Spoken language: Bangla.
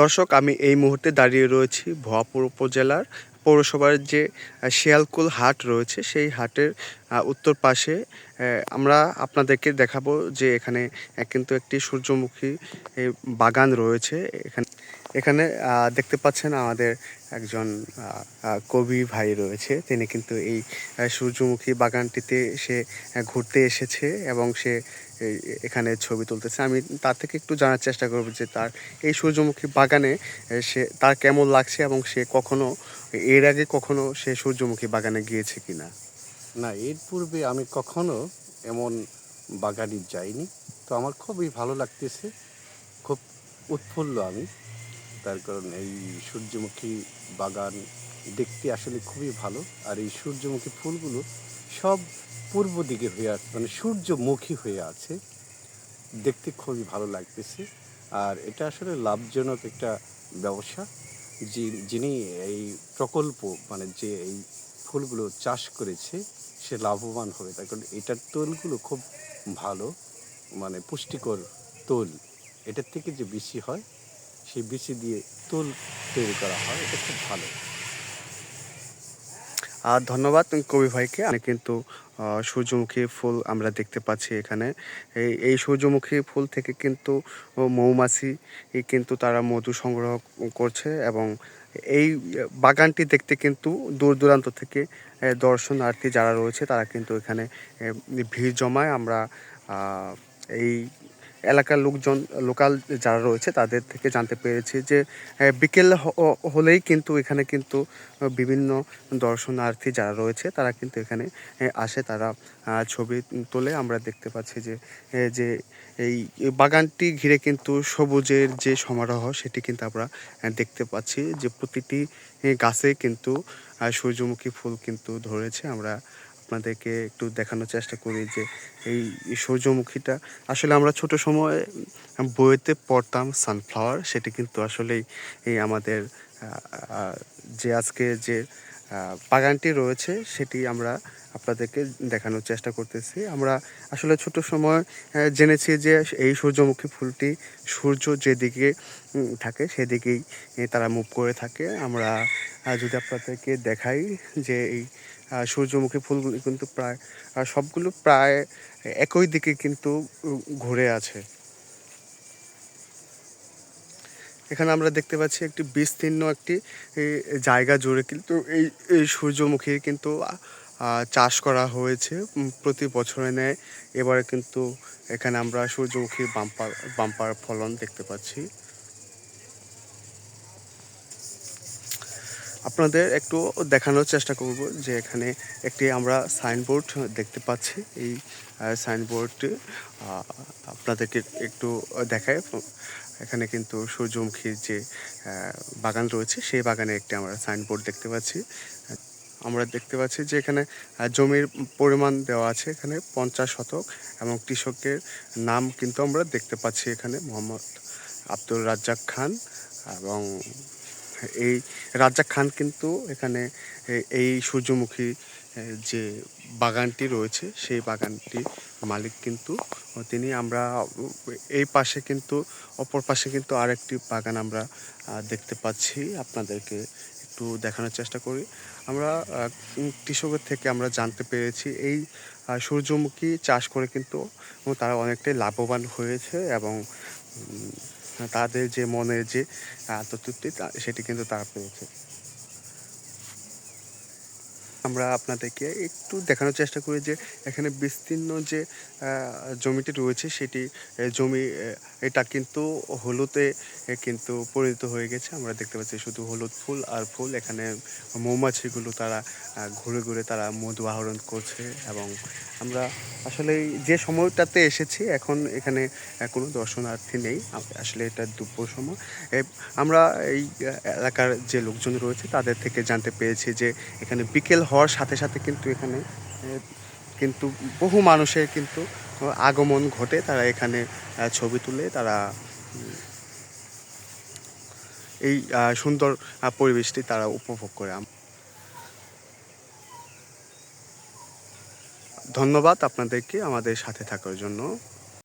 দর্শক, আমি এই মুহূর্তে দাঁড়িয়ে রয়েছি ভুয়াপুর উপজেলার পৌরসভার যে শিয়ালকুল হাট রয়েছে, সেই হাটের উত্তর পাশে আমরা আপনাদেরকে দেখাবো যে এখানে কিন্তু একটি সূর্যমুখী বাগান রয়েছে। এখানে এখানে দেখতে পাচ্ছেন আমাদের একজন কবি ভাই রয়েছে। তিনি কিন্তু এই সূর্যমুখী বাগানটিতে সে ঘুরতে এসেছে এবং সে এখানে ছবি তুলতেছে। আমি তার থেকে একটু জানার চেষ্টা করব যে তার এই সূর্যমুখী বাগানে সে, তার কেমন লাগছে এবং সে কখনো, এর আগে কখনো সে সূর্যমুখী বাগানে গিয়েছে কিনা? না, এর পূর্বে আমি কখনো এমন বাগানে যাইনি। তো আমার খুবই ভালো লাগতেছে। খুব উৎফুল্ল আমি। তার কারণ এই সূর্যমুখী বাগান দেখতে আসলে খুবই ভালো। আর এই সূর্যমুখী ফুলগুলো সব পূর্ব দিকে হয়ে আছে মানে সূর্যমুখী হয়ে আছে। দেখতে খুবই ভালো লাগতেছে। আর এটা আসলে লাভজনক একটা ব্যবসা। যিনি এই প্রকল্প মানে যে এই ফুলগুলো চাষ করেছে, সে লাভবান হবে। তার কারণ এটার তোলগুলো খুব ভালো মানে পুষ্টিকর তোল। এটার থেকে যে বেশি হয় সেই বেশি দিয়ে তোল তৈরি করা হয়, এটা খুব ভালো। আর ধন্যবাদ কবি ভাইকে। আমি কিন্তু সূর্যমুখী ফুল আমরা দেখতে পাচ্ছি এখানে। এই এই সূর্যমুখী ফুল থেকে কিন্তু মৌমাছি কিন্তু তারা মধু সংগ্রহ করছে এবং এই বাগানটি দেখতে কিন্তু দূর দূরান্ত থেকে দর্শনার্থী যারা রয়েছে তারা কিন্তু এখানে ভিড় জমায়। আমরা এই এলাকার লোকজন, লোকাল যারা রয়েছে তাদের থেকে জানতে পেরেছি যে বিকেল হলেই কিন্তু এখানে কিন্তু বিভিন্ন দর্শনার্থী যারা রয়েছে তারা কিন্তু এখানে আসে। তারা ছবি তোলে। আমরা দেখতে পাচ্ছি যে যে এই বাগানটি ঘিরে কিন্তু সবুজের যে সমারোহ সেটি কিন্তু আমরা দেখতে পাচ্ছি যে প্রতিটি গাছে কিন্তু সূর্যমুখী ফুল কিন্তু ধরেছে। আমরা আপনাদেরকে একটু দেখানোর চেষ্টা করি যে এই সূর্যমুখীটা। আসলে আমরা ছোট সময়ে বইতে পড়তাম সানফ্লাওয়ার, সেটি কিন্তু আসলেই এই আমাদের যে আজকে যে বাগানটি রয়েছে, সেটি আমরা আপনাদেরকে দেখানোর চেষ্টা করতেছি। আমরা আসলে ছোট সময় জেনেছি যে এই সূর্যমুখী ফুলটি সূর্য যেদিকে থাকে সেদিকেই তারা মুভ করে থাকে। আমরা যদি আপনাদেরকে দেখাই যে এই সূর্যমুখী ফুলগুলি কিন্তু প্রায় সবগুলো প্রায় একই দিকে কিন্তু ঘুরে আছে। এখানে আমরা দেখতে পাচ্ছি একটি বিস্তীর্ণ একটি জায়গা জুড়ে কিন্তু এই এই সূর্যমুখী কিন্তু চাষ করা হয়েছে প্রতি বছরে নেয়। এবারে কিন্তু এখানে আমরা সূর্যমুখীর বাম্পার বাম্পার ফলন দেখতে পাচ্ছি। আপনাদের একটু দেখানোর চেষ্টা করব যে এখানে একটি আমরা সাইনবোর্ড দেখতে পাচ্ছি। এই সাইনবোর্ডটি আপনাদেরকে একটু দেখায়। এখানে কিন্তু সূর্যমুখীর যে বাগান রয়েছে, সেই বাগানে একটি আমরা সাইনবোর্ড দেখতে পাচ্ছি। আমরা দেখতে পাচ্ছি যে এখানে জমির পরিমাণ দেওয়া আছে এখানে পঞ্চাশ শতক এবং কৃষকের নাম কিন্তু আমরা দেখতে পাচ্ছি এখানে, মোহাম্মদ আব্দুল রাজ্জাক খান এবং এই রাজ্জাক খান কিন্তু এখানে এই সূর্যমুখী যে বাগানটি রয়েছে, সেই বাগানটি মালিক কিন্তু তিনি। আমরা এই পাশে কিন্তু, অপর পাশে কিন্তু আরেকটি বাগান আমরা দেখতে পাচ্ছি। আপনাদেরকে একটু দেখানোর চেষ্টা করি। আমরা কৃষকের থেকে আমরা জানতে পেরেছি, এই সূর্যমুখী চাষ করে কিন্তু তারা অনেকটাই লাভবান হয়েছে এবং তাদের যে মনের যে আত্মতৃপ্তি সেটি কিন্তু তারা পেয়েছে। আমরা আপনাদেরকে একটু দেখানোর চেষ্টা করি যে এখানে বিস্তীর্ণ যে জমিটি রয়েছে সেটি জমি এটা কিন্তু হলুদে কিন্তু পরিণত হয়ে গেছে। আমরা দেখতে পাচ্ছি শুধু হলুদ ফুল আর ফুল। এখানে মৌমাছিগুলো তারা ঘুরে ঘুরে তারা মধু আহরণ করছে এবং আমরা আসলে যে সময়টাতে এসেছি এখন এখানে কোনো দর্শনার্থী নেই। আসলে এটা দুপুর সময়। আমরা এই এলাকার যে লোকজন রয়েছে তাদের থেকে জানতে পেরেছি যে এখানে বিকেল হওয়ার সাথে সাথে কিন্তু এখানে কিন্তু বহু মানুষের কিন্তু আগমন ঘটে। তারা এখানে ছবি তুলে, তারা এই সুন্দর পরিবেশটি তারা উপভোগ করে। ধন্যবাদ আপনাদেরকে আমাদের সাথে থাকার জন্য।